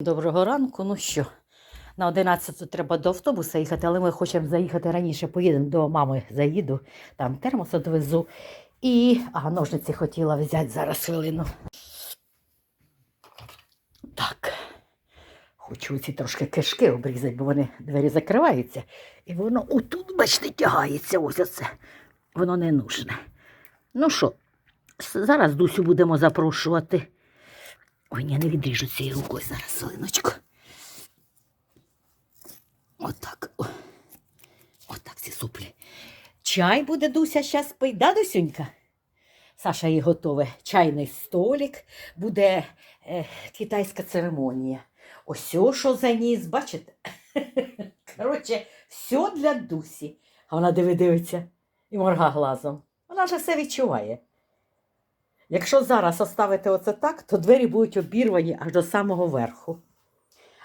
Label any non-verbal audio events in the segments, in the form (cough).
Доброго ранку. Ну що, на 11 треба до автобуса їхати, але ми хочемо заїхати раніше. Поїдемо до мами, заїду, там термос одвезу. І. А, ножниці хотіла взяти зараз хвилину. Так. Хочу ці трошки кишки обрізати, бо вони двері закриваються. І воно отут, бачите, тягається ось оце. Воно не нужне. Ну що, зараз Дусю будемо запрошувати. Ой, я не відріжу цією рукою зараз, Солиночку. Отак. Отак ці суплі. Чай буде Дуся щас пить, да, Дусюнька? Саша їй готове. Чайний столик, буде е, китайська церемонія. Ось що заніс, бачите? (laughs) Коротше, все для Дусі. А вона диви дивиться і морга глазом. Вона вже все відчуває. Якщо зараз оставити оце так, то двері будуть обірвані аж до самого верху.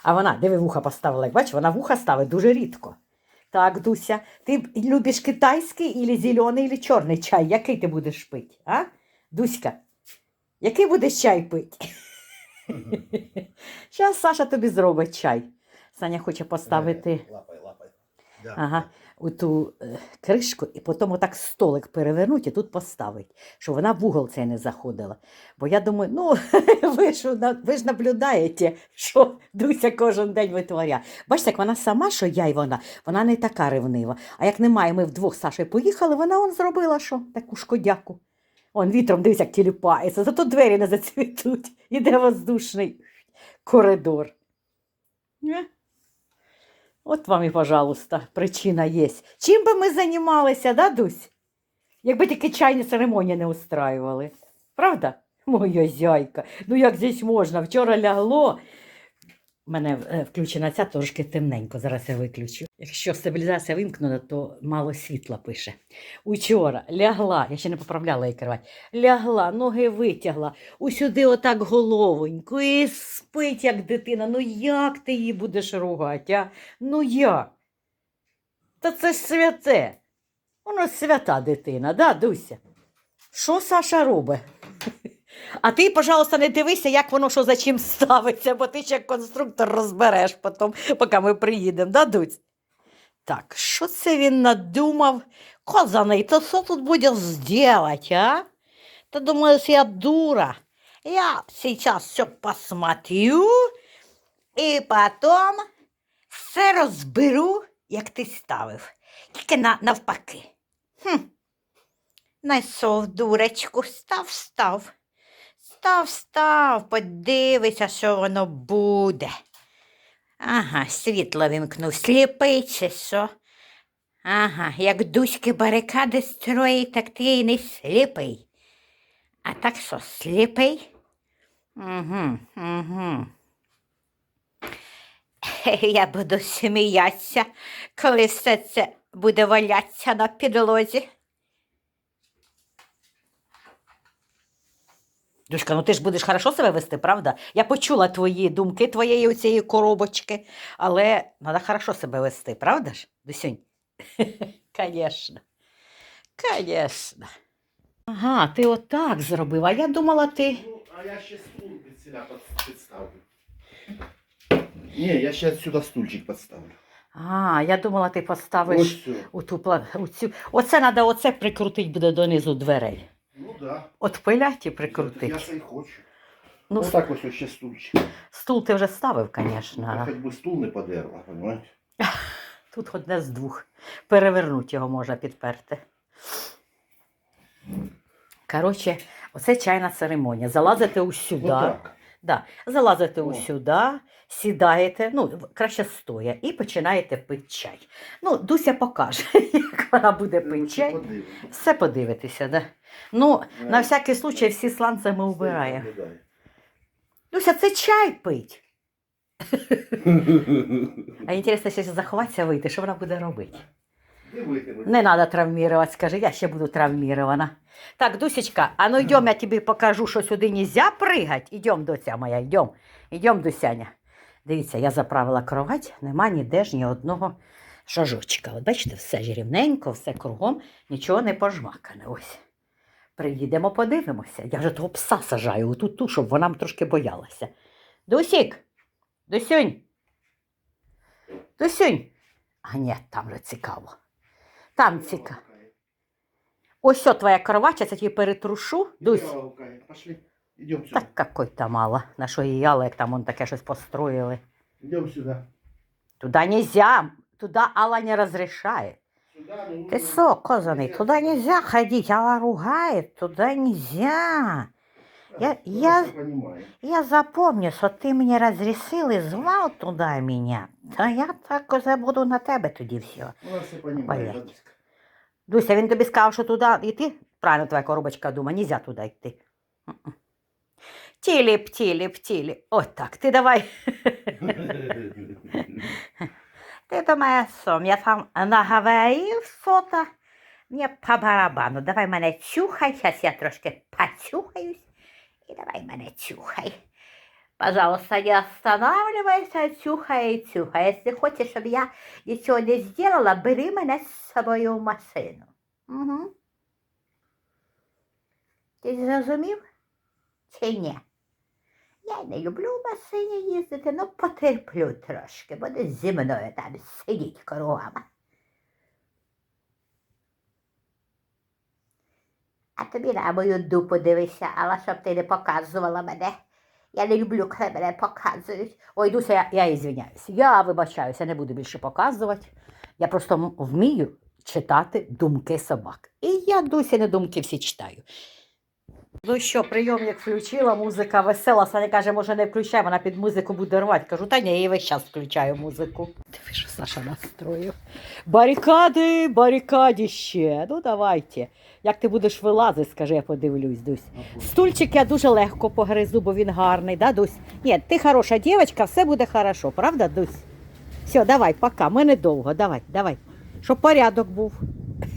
А вона, диви, вуха поставила, як бачиш, вона вуха ставить дуже рідко. Так, Дуся, ти любиш китайський, ілі зелений, ілі чорний чай? Який ти будеш пити? А? Дуська, який будеш чай пити? Зараз (laughs) Саша тобі зробить чай. Саня хоче поставити Лапай, лапай. Ага, у ту е, кришку і потім отак столик перевернуть і тут поставить, щоб вона в угол цей не заходила. Бо я думаю, ну (laughs) ви ж, ви ж наблюдаєте, що Дуся кожен день витворяє. Бачите, як вона сама, що я і вона, вона не така ревнива. А як немає, ми вдвох з Сашею поїхали, вона он зробила що? Таку шкодяку. Он вітром дивись, як тіліпається, зато двері не зацвітуть. (laughs) Іде воздушний коридор. От вам і, пожалуйста, причина є. Чим би ми займалися, да, Дусь? Якби тільки чайні церемонії не устраювали. Правда? Моя зяйка. Ну як здесь можна? Вчора лягло. У мене е, включена ця трошки темненько, зараз я виключу. Якщо стабілізація вимкнена, то мало світла пише. Учора лягла, я ще не поправляла її кровать, лягла, ноги витягла, усюди отак головоньку і спить, як дитина. Ну як ти її будеш ругати, а? Ну як? Та це ж святе. Воно свята дитина, да, Дуся? Що Саша робить? А ти, пожалуйста, не дивися, як воно що за чим ставиться, бо ти ще конструктор розбереш потім, поки ми приїдемо, да, Дусь? Так, що це він надумав? Козаний, то що тут буде зробити, а? Ты думаешь, я дура? Я сейчас все посмотрю і потім все розберу, як ти ставив. Тільки на, навпаки. Хм. Найсов, дуречку, став, став. Став, став, подивися, що воно буде. Ага, світло вимкнув, сліпий чи що? Ага, як дуськи барикади строїть, так ти й не сліпий. А так що, сліпий? Угу, угу. (laughs) Я буду сміятися, коли все це буде валятися на підлозі. Душка, ну ти ж будеш хорошо себе вести, правда? Я почула твої думки, твоєї оцієї коробочки, але треба хорошо себе вести, правда ж, Дусюнь? (laughs) Конечно. Конечно. Ага, ти отак зробив, а я думала, ти. Ну, а я ще стул під селя підставлю. Ні, я ще сюди стульчик підставлю. А, я думала, ти поставиш Ось у ту пла- у цю. Оце треба оце прикрутити буде донизу дверей. Ну да. От пиляті Я прикрутити. це й хочу. Ну, Ну так ось ще стульчик. стул ти вже ставив, звісно. Я хоч би стул не подерла, розумієш? (laughs) Тут одне з двох. Перевернути його можна підперти. Коротше, оце чайна церемонія. Залазити усюди. Отак. Да. Залазите О. усюди, сідаєте, ну, краще стоя, і починаєте пити чай. Ну, Дуся покаже, (laughs) як вона буде пити Ну, чай. подивимось. Все подивитися, да? Ну, Е, на всякий случай всі сланці ми Стиль Дуся, це чай пить. (laughs) А інтересно, якщо заховатися вийти, що вона буде робити? Не треба травмувати, скажи, я ще буду травмірована. Так, Дусечка, а ну йдем, я тобі покажу, що сюди нельзя пригати. Ідем, доця моя, йдем. Ідем, Дусяня. Дивіться, я заправила кровать, нема ніде ж ні одного шажочка. От бачите, все ж все кругом, нічого не пожмакане. Ось. Приїдемо, подивимося. Я вже того пса сажаю отут, ту, щоб вона трошки боялася. Дусік, Досюнь. Досюнь. А ні, там же цікаво. Там цікаво. Ось що твоя кровача, це тобі перетрушу. Дусь. Пошли. Сюда. Так какой то мало. На що її яла, як там он таке щось построїли. Идем сюда. Туда нельзя. Туда Алла не разрешает. Сюда, ну, Ты ну, козаный, нельзя. туда нельзя ходить, Алла ругает, туда нельзя. Я- я- Я запомню, що ти мені розрішив і звав туди мене. Та я так забуду на тебе тоді все. Ну, все понимаю. Блядь. Дуся, він тобі сказав, що туди йти? Правильно твоя коробочка думає, нельзя туди йти. Тіліп, тіліп, тіліп. От так, ти давай. (laughs) Ти мене сом, я там наговорив сота. Мені по барабану. Давай мене чухай, зараз я трошки почухаюсь. І давай мене чухай. Пожалуйста, не останавливайся, чухай и чухай. Если хочешь, чтобы я ничего не сделала, бери мене з собою в машину. Угу. Ти зрозумів? Чи ні? Я не люблю в машині їздити, ну потерплю трошки, буде зі мною там сидіть кругами. А тобі на мою дупу дивися, але щоб ти не показувала мене. Я не люблю, коли мене показують. Ой, Дуся, я, я ізвиняюся. Я вибачаюся, не буду більше показувати. Я просто вмію читати думки собак. І я Дуся, не думки всі читаю. Ну що, прийомник включила, музика весела. Саня каже, може не включай, вона під музику буде рвати. Кажу, та ні, я її весь час включаю музику. Диви, що Саша настроїв. Барикади, барикадіще. Ну давайте. Як ти будеш вилазити, скажи, я подивлюсь, Дусь. Стульчик я дуже легко погризу, бо він гарний, да, Дусь? Ні, ти хороша дівчинка, все буде хорошо, правда, Дусь? Все, давай, пока, ми недовго, давай, давай. Щоб порядок був.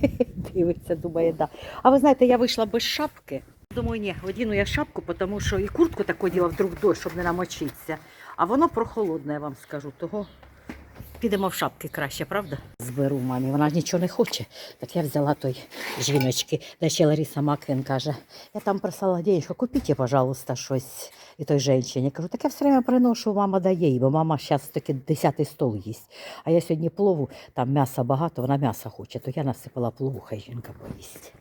(laughs) Дивиться, думає, да. А ви знаєте, я вийшла без шапки. Думаю, ні, одіну я шапку, тому що і куртку таку діла вдруг дощ, щоб не намочитися. А воно прохолодне, я вам скажу. Того підемо в шапки краще, правда? Зберу мамі, вона ж нічого не хоче. Так я взяла той жіночки. Де ще Лариса Маквін каже, я там просила денежку, купіть, пожалуйста, щось і той жінці. Кажу, так я все время приношу, мама дає їй, бо мама зараз таки десятий стол їсть. А я сьогодні плову, там м'яса багато, вона м'яса хоче, то я насипала плову, хай жінка поїсть.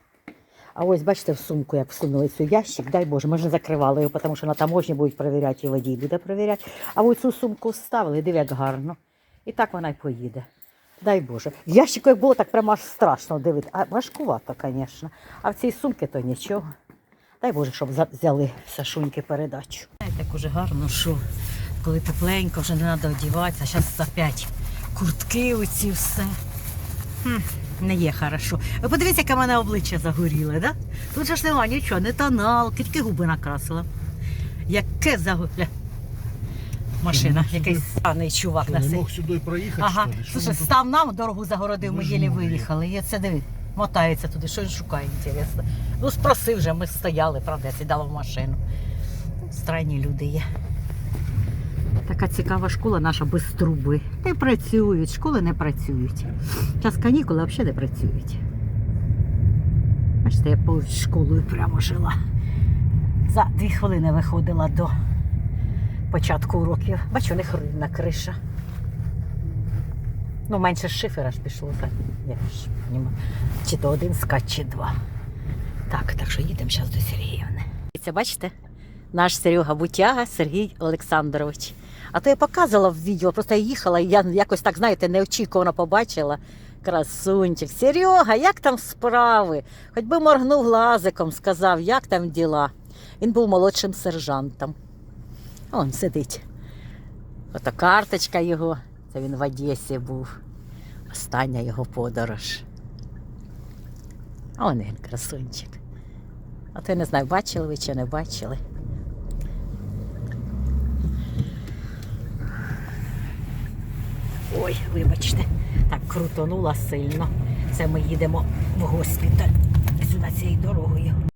А ось бачите, в сумку, як всунули цей ящик, дай Боже, ми не закривали його, тому що на таможні будуть перевіряти, і водій буде перевіряти. А ось цю сумку вставили, диви, як гарно. І так вона й поїде. Дай Боже. В ящику як було, так прямо аж страшно дивити. А важкувато, звісно. А в цій сумці то нічого. Дай Боже, щоб за- взяли Сашуньки передачу. Як уже гарно, що коли тепленько, вже не треба одягатися, зараз опять куртки оці все. Хм, не є хорошо. Ви подивіться, яке в мене обличчя загоріле, да? Тут же ж нема нічого, не тоналки, тільки губи накрасила. Яке загоріле. Машина, якийсь станий чувак на не мог сюди проїхати, Ага, що ли? Що слушай, він тут? став нам, дорогу загородив, ми Боже єлі мой. виїхали. І це диви, мотається туди, що він шукає, інтересно. Ну, спросив вже, ми стояли, правда, я сідала в машину. Странні люди є. Така цікава школа наша без труби. Не працюють, школи не працюють. Час канікули взагалі не працюють. Бачите, я поруч школою прямо жила. За дві хвилини виходила до початку уроків. Бачу, у них рівна криша. Ну, менше шифера ж пішло, так. Я ж. Чи то один скат, чи два. Так, так що їдемо зараз до Сергіївни. Це бачите? Наш Серега Бутяга Сергій Олександрович. А то я показувала в відео, просто я їхала, і я якось так, знаєте, неочікувано побачила. Красунчик. Серега, як там справи? Хоч би моргнув глазиком, сказав, як там діла. Він був молодшим сержантом. Он сидить. Ото карточка його. Це він в Одесі був. Остання його подорож. А він красунчик. А то я не знаю, бачили ви чи не бачили. Ой, вибачте, так крутонула сильно. Це ми їдемо в госпіталь сюди цією дорогою.